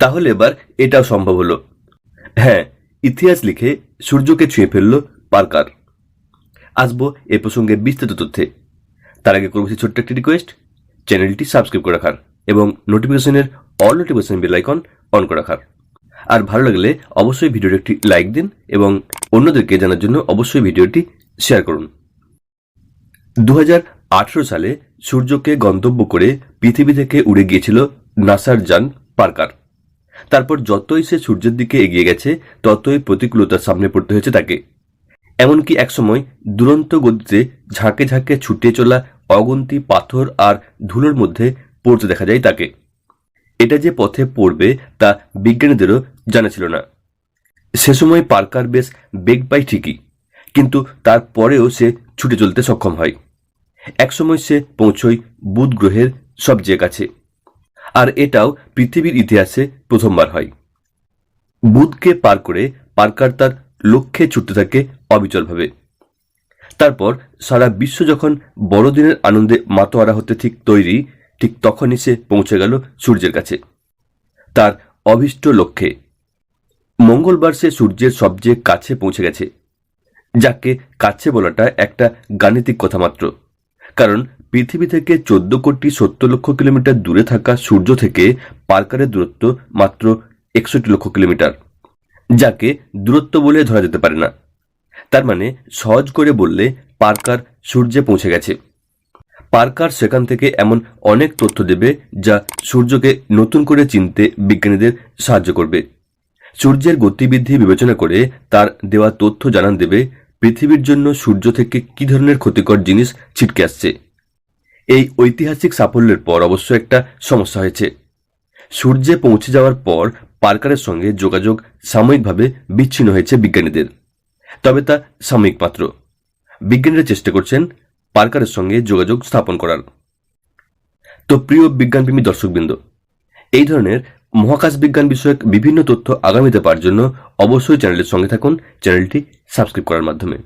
তাহলে এবার এটাও সম্ভব হলো। হ্যাঁ ইতিহাস লিখে সূর্যকে ছুঁয়ে ফেলল পার্কার। আসব এ প্রসঙ্গে বিস্তারিত তথ্যে। তার আগে করব ছোট্ট একটি রিকোয়েস্ট চ্যানেলটি সাবস্ক্রাইব করে রাখার এবং নোটিফিকেশনের all notification bell icon on করে রাখার। আর ভালো লাগলে অবশ্যই ভিডিওটি একটি লাইক দিন এবং অন্যদেরকে জানার জন্য অবশ্যই ভিডিওটি শেয়ার করুন। দু হাজার আঠেরো সালে সূর্যকে গন্তব্য করে পৃথিবী থেকে উড়ে গিয়েছিল নাসার যান পার্কার। তারপর যতই সে সূর্যের দিকে এগিয়ে গেছে, ততই প্রতিকূলতার সামনে পড়তে হয়েছে তাকে। এমনকি একসময় দুরন্ত গতিতে ঝাঁকে ঝাঁকে ছুটে চলা অগন্তি পাথর আর ধুলোর মধ্যে পড়তে দেখা যায় তাকে। এটা যে পথে পড়বে তা বিজ্ঞানীদেরও জানা ছিল না। সে সময় পার্কার বেশ বেগ পায় ঠিকই, কিন্তু তারপরেও সে ছুটে চলতে সক্ষম হয়। একসময় সে পৌঁছয় বুধ গ্রহের সবচেয়ে কাছে। আর এটাও পৃথিবীর ইতিহাসে প্রথমবার হয়। বুধকে পার করে পার্কার তার লক্ষ্যে ছুটতে থাকে অবিচলভাবে। তারপর সারা বিশ্ব যখন বড়দিনের আনন্দে মাতোয়ারা হতে ঠিক তৈরি, ঠিক তখনই সে পৌঁছে গেল সূর্যের কাছে। তার অভীষ্ট লক্ষ্যে। মঙ্গলবার সে সূর্যের সবচেয়ে কাছে পৌঁছে গেছে, যাকে কাছে বলাটা একটা গাণিতিক কথা মাত্র। কারণ পৃথিবী থেকে চোদ্দ কোটি সত্তর লক্ষ কিলোমিটার দূরে থাকা সূর্য থেকে পার্কারের দূরত্ব মাত্র একষট্টি লক্ষ কিলোমিটার, যাকে দূরত্ব বলে ধরা যেতে পারে না। তার মানে সহজ করে বললে পার্কার সূর্যে পৌঁছে গেছে। পার্কার সেখান থেকে এমন অনেক তথ্য দেবে যা সূর্যকে নতুন করে চিনতে বিজ্ঞানীদের সাহায্য করবে। সূর্যের গতিবিধি বিবেচনা করে তার দেওয়া তথ্য জানান দেবে পৃথিবীর জন্য সূর্য থেকে কি ধরনের ক্ষতিকর জিনিস ছিটকে আসছে। এই ঐতিহাসিক সাফল্যের পর অবশ্য একটা সমস্যা হয়েছে। সূর্যে পৌঁছে যাওয়ার পর পার্কারের সঙ্গে যোগাযোগ সাময়িকভাবে বিচ্ছিন্ন হয়েছে বিজ্ঞানীদের। তবে তা সাময়িক মাত্র বিজ্ঞানীরা চেষ্টা করছেন পার্কারের সঙ্গে যোগাযোগ স্থাপন করার। তো প্রিয় বিজ্ঞানপ্রেমী দর্শকবৃন্দ, এই ধরনের মহাকাশ বিজ্ঞান বিষয়ক বিভিন্ন তথ্য আগামীতে পাওয়ার জন্য অবশ্যই চ্যানেলের সঙ্গে থাকুন। চ্যানেলটি সাবস্ক্রাইব করার মাধ্যমে।